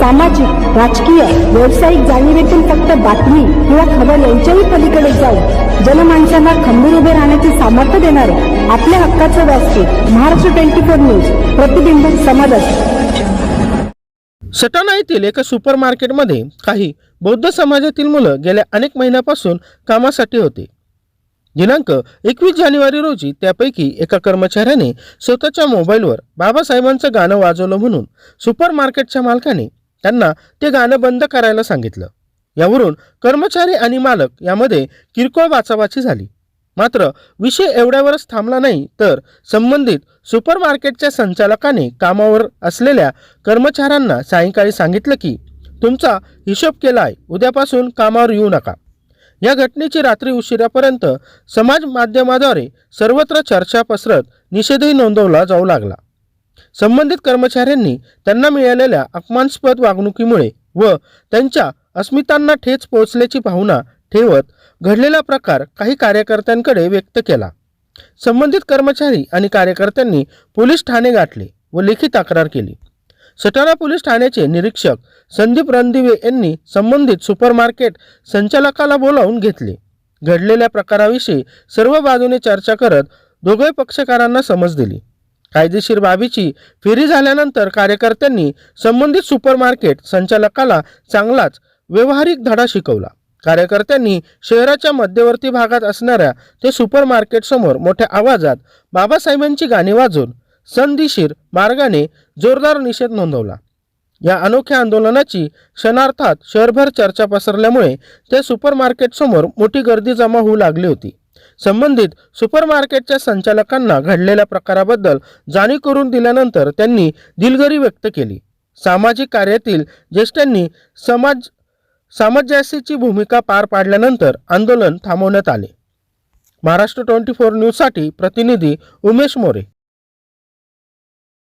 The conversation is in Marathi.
सामाजिक राजकीय व्यावसायिक जाणीवेतून फक्त बातमी किंवा खबर यांच्याही पलीकडे जाऊन जनमानसांना खंबीर उभे राहण्याचे सामर्थ्य देणारे आपल्या हक्काचं व्यासपीठ महाराष्ट्र ट्वेंटी फोर न्यूज प्रतिबिंब समाजात सटाणा येथील एका सुपर मार्केटमध्ये काही बौद्ध समाजातील मुलं गेल्या अनेक महिन्यापासून कामासाठी होते. दिनांक एकवीस जानेवारी रोजी त्यापैकी एका कर्मचाऱ्याने स्वतःच्या मोबाईलवर बाबासाहेबांचं गाणं वाजवलं म्हणून सुपर मार्केटच्या मालकाने त्यांना ते गाणं बंद करायला सांगितलं. यावरून कर्मचारी आणि मालक यामध्ये किरकोळ वाचावाची झाली. मात्र विषय एवढ्यावरच थांबला नाही तर संबंधित सुपरमार्केटच्या संचालकाने कामावर असलेल्या कर्मचाऱ्यांना सायंकाळी सांगितलं की तुमचा हिशोब केला आहे उद्यापासून कामावर येऊ नका. या घटनेची रात्री उशिरापर्यंत समाज माध्यमाद्वारे सर्वत्र चर्चा पसरत निषेधही नोंदवला जाऊ लागला. संबंधित कर्मचाऱ्यांनी त्यांना मिळालेल्या अपमानस्पद वागणुकीमुळे व त्यांच्या अस्मितांना ठेच पोहोचल्याची भावना ठेवत घडलेला प्रकार काही कार्यकर्त्यांकडे व्यक्त केला. संबंधित कर्मचारी आणि कार्यकर्त्यांनी पोलीस ठाणे गाठले व लेखी तक्रार केली. सटाणा पोलीस ठाण्याचे निरीक्षक संदीप रणदिवे यांनी संबंधित सुपरमार्केट संचालकाला बोलावून घेतले. घडलेल्या प्रकाराविषयी सर्व बाजूने चर्चा करत दोघे पक्षकारांना समज दिली. कायदेशीर बाबीची फेरी झाल्यानंतर कार्यकर्त्यांनी संबंधित सुपरमार्केट संचालकाला चांगलाच व्यवहारिक धडा शिकवला. कार्यकर्त्यांनी शहराच्या मध्यवर्ती भागात असणाऱ्या ते सुपरमार्केटसमोर मोठ्या आवाजात बाबासाहेबांची गाणी वाजून संदिशीर मार्गाने जोरदार निषेध नोंदवला. या अनोख्या आंदोलनाची क्षणार्थात शहरभर चर्चा पसरल्यामुळे त्या सुपरमार्केटसमोर मोठी गर्दी जमा होऊ लागली होती. संबंधित सुपरमार्केटच्या संचालकांना घडलेल्या प्रकाराबद्दल जाणीव करून दिल्यानंतर त्यांनी दिलगिरी व्यक्त केली. सामाजिक कार्यातील ज्येष्ठांनी समाज सामंजस्याची भूमिका पार पाडल्यानंतर आंदोलन थांबवण्यात आले. महाराष्ट्र ट्वेंटी फोर न्यूजसाठी प्रतिनिधी उमेश मोरे.